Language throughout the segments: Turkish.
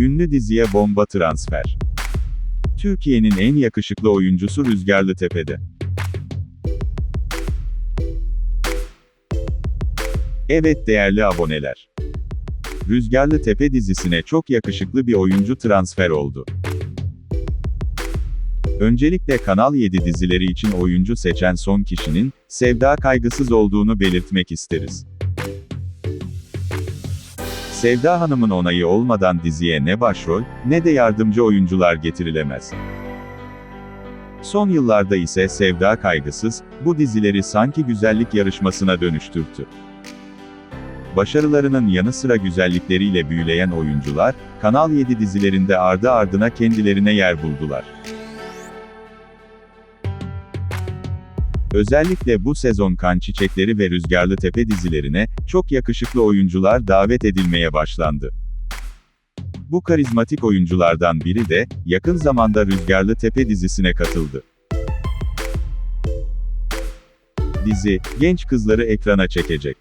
Ünlü diziye bomba transfer. Türkiye'nin en yakışıklı oyuncusu Rüzgarlı Tepe'de. Evet değerli aboneler. Rüzgarlı Tepe dizisine çok yakışıklı bir oyuncu transfer oldu. Öncelikle Kanal 7 dizileri için oyuncu seçen son kişinin, Sevda Kaygısız olduğunu belirtmek isteriz. Sevda Hanım'ın onayı olmadan diziye ne başrol, ne de yardımcı oyuncular getirilemez. Son yıllarda ise Sevda Kaygısız, bu dizileri sanki güzellik yarışmasına dönüştürtü. Başarılarının yanı sıra güzellikleriyle büyüleyen oyuncular, Kanal 7 dizilerinde ardı ardına kendilerine yer buldular. Özellikle bu sezon Kan Çiçekleri ve Rüzgarlı Tepe dizilerine, çok yakışıklı oyuncular davet edilmeye başlandı. Bu karizmatik oyunculardan biri de, yakın zamanda Rüzgarlı Tepe dizisine katıldı. Dizi, genç kızları ekrana çekecek.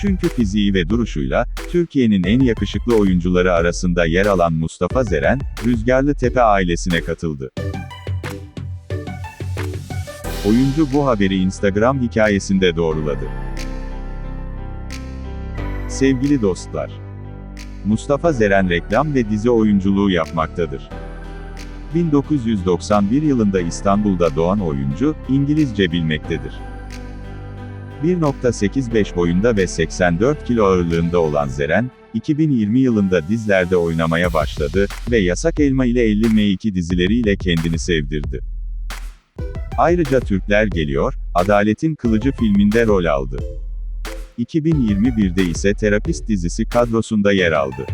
Çünkü fiziği ve duruşuyla, Türkiye'nin en yakışıklı oyuncuları arasında yer alan Mustafa Zeren, Rüzgarlı Tepe ailesine katıldı. Oyuncu bu haberi Instagram hikayesinde doğruladı. Sevgili dostlar, Mustafa Zeren reklam ve dizi oyunculuğu yapmaktadır. 1991 yılında İstanbul'da doğan oyuncu, İngilizce bilmektedir. 1.85 boyunda ve 84 kilo ağırlığında olan Zeren, 2020 yılında dizlerde oynamaya başladı ve Yasak Elma ile 50 M2 dizileriyle kendini sevdirdi. Ayrıca Türkler Geliyor, Adaletin Kılıcı filminde rol aldı. 2021'de ise Terapist dizisi kadrosunda yer aldı.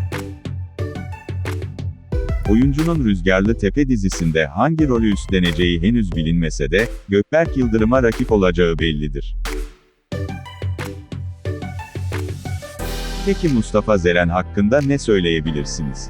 Oyuncunun Rüzgarlı Tepe dizisinde hangi rolü üstleneceği henüz bilinmese de, Gökberk Yıldırım'a rakip olacağı bellidir. Peki Mustafa Zeren hakkında ne söyleyebilirsiniz?